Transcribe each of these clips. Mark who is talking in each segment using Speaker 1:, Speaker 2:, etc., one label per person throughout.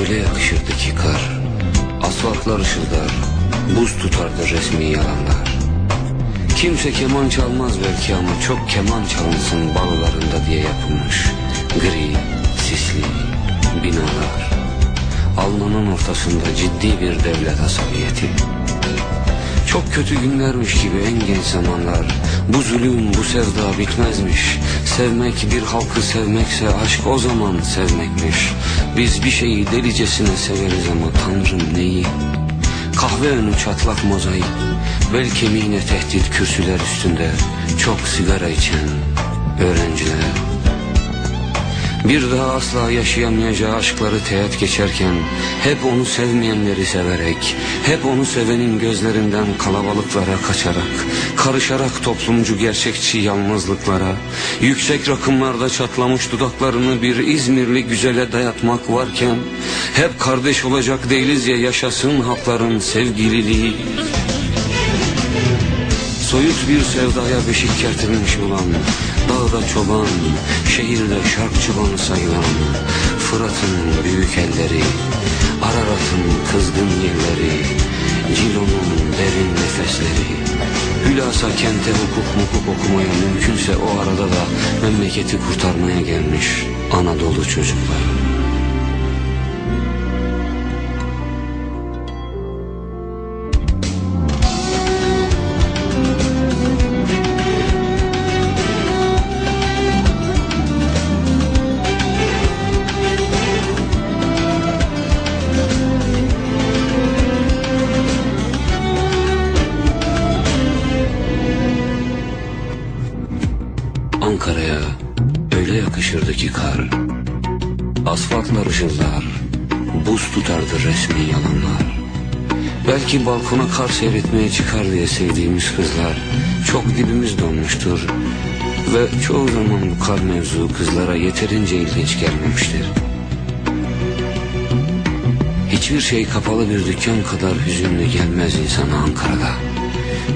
Speaker 1: öyle yakışırdı ki kar. Asfaltlar ışıldar Buz tutardı resmi yalanlar. Kimse keman çalmaz belki ama çok keman çalınsın bağlarında diye yapılmış Gri, sisli binalar. Alnının ortasında ciddi bir devlet asabiyeti. Çok kötü günlermiş gibi en genç zamanlar Bu zulüm bu sevda bitmezmiş. Sevmek bir halkı sevmekse aşk o zaman sevmekmiş. Biz bir şeyi delicesine severiz ama tanrım neyi? Kahve önü çatlak mozaik Bel kemiğine tehdit kürsüler üstünde. Çok sigara içen öğrenciler bir daha asla yaşayamayacağı aşkları teğet geçerken Hep onu sevmeyenleri severek Hep onu sevenin gözlerinden kalabalıklara kaçarak Karışarak toplumcu gerçekçi yalnızlıklara Yüksek rakımlarda çatlamış dudaklarını bir İzmirli güzele dayatmak varken Hep kardeş olacak değiliz ya yaşasın hakların sevgililiği Soyut bir sevdaya beşik kertilmiş olan Dağda çoban, şehirde şarkçıban sayılan Fırat'ın büyük elleri Ararat'ın kızgın yerleri Cilo'nun derin nefesleri. Hülasa kente hukuk mukuk okumaya mümkünse o arada da Memleketi kurtarmaya gelmiş Anadolu çocuklar Ankara'ya öyle yakışırdı ki kar. Asfaltlar ışıldar Buz tutardı resmi yalanlar. Belki balkona kar seyretmeye çıkar diye sevdiğimiz kızlar. Çok dibimiz donmuştur Ve çoğu zaman bu kar mevzu kızlara yeterince ilginç gelmemiştir. Hiçbir şey kapalı bir dükkan kadar hüzünlü gelmez insana Ankara'da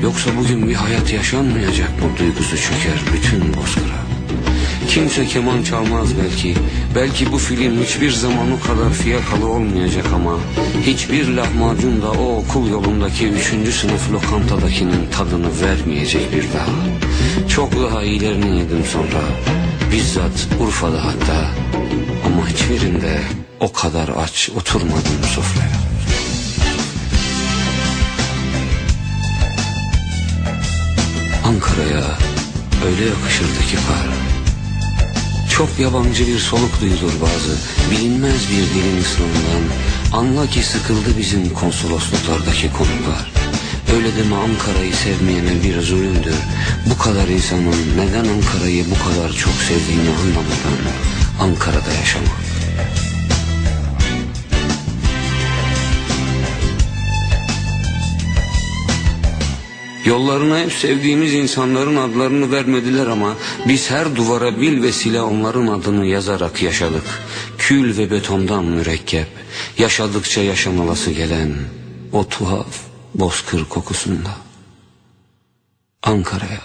Speaker 1: Yoksa bugün bir hayat yaşanmayacak mı duygusu çöker bütün bozkıra. Kimse keman çalmaz belki. Belki bu film hiçbir zaman o kadar fiyakalı olmayacak ama Hiçbir lahmacun da o okul yolundaki üçüncü sınıf lokantadakinin tadını vermeyecek bir daha. Çok daha iyilerini yedim sonra. Bizzat Urfa'da hatta. Ama hiçbirinde o kadar aç oturmadım sofraya Ankara'ya öyle yakışırdı ki kar Çok yabancı bir soluk duyulur bazı Bilinmez bir dilin ıslığından Anla ki sıkıldı bizim konsolosluklardaki konuklar. Öyle deme Ankara'yı sevmeyene bir zulümdür Bu kadar insanın neden Ankara'yı bu kadar çok sevdiğini anlamadan Ankara'da yaşamak Yollarına hep sevdiğimiz insanların adlarını vermediler ama biz her duvara bil vesile onların adını yazarak yaşadık. Kül ve betondan mürekkep, yaşadıkça yaşanılası gelen o tuhaf bozkır kokusunda. Ankara'ya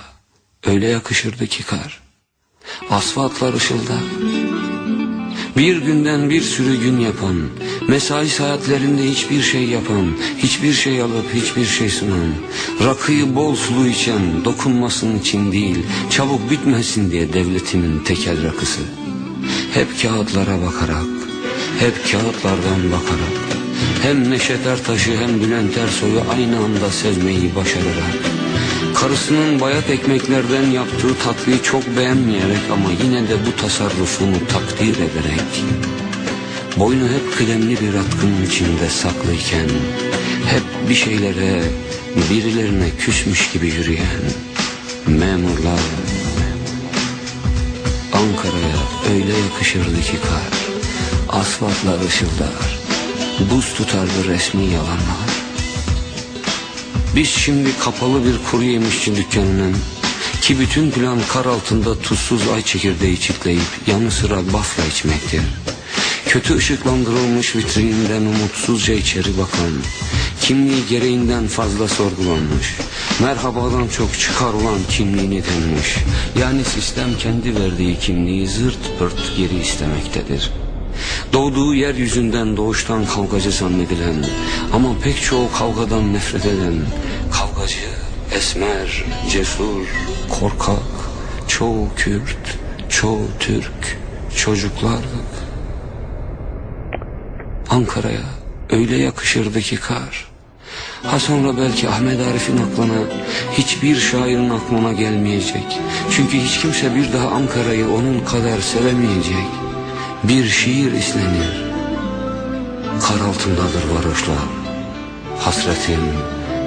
Speaker 1: öyle yakışırdı ki kar. Asfaltlar ışıldar. Bir günden bir sürü gün yapan, mesai saatlerinde hiçbir şey yapan, hiçbir şey alıp hiçbir şey sunan, rakıyı bol sulu içen, dokunmasın için değil, çabuk bitmesin diye devletimin tekel rakısı. Hep kağıtlara bakarak, hep kağıtlardan bakarak, hem Neşet Ertaş'ı hem Bülent Ersoy'u aynı anda sevmeyi başararak, Karısının bayat ekmeklerden yaptığı tatlıyı çok beğenmeyerek ama yine de bu tasarrufunu takdir ederek Boynu hep kıdemli bir atkının içinde saklıyken Hep bir şeylere, birilerine küsmüş gibi yürüyen memurlar Ankara'ya öyle yakışırdı ki kar Asfaltlar ışıldar, buz tutardı resmi yalanlar biz şimdi kapalı bir kuru yemişçi dükkanının ki bütün plan kar altında tuzsuz ay çekirdeği çitleyip yanı sıra bafla içmektir. Kötü ışıklandırılmış vitrininden umutsuzca içeri bakan, kimliği gereğinden fazla sorgulanmış, merhabadan çok çıkar olan kimliğini denmiş. Yani sistem kendi verdiği kimliği zırt pırt geri istemektedir. Doğduğu yeryüzünden doğuştan kavgacı zannedilen ama pek çoğu kavgadan nefret eden kavgacı, esmer, cesur, korkak, çoğu Kürt, çoğu Türk çocuklardık. Ankara'ya öyle yakışırdı ki kar. Ha sonra belki Ahmet Arif'in aklına hiçbir şairin aklına gelmeyecek. Çünkü hiç kimse bir daha Ankara'yı onun kadar sevemeyecek. Bir şiir islenir. Kar altındadır varoşlar. Hasretim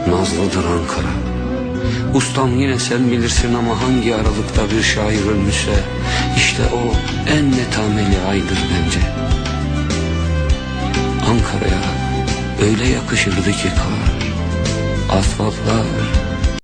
Speaker 1: nazlıdır Ankara. Ustam yine sen bilirsin ama hangi aralıkta bir şair ölmüşse işte o en netameli aydır bence. Ankara'ya öyle yakışırdı ki kar Asfaltlar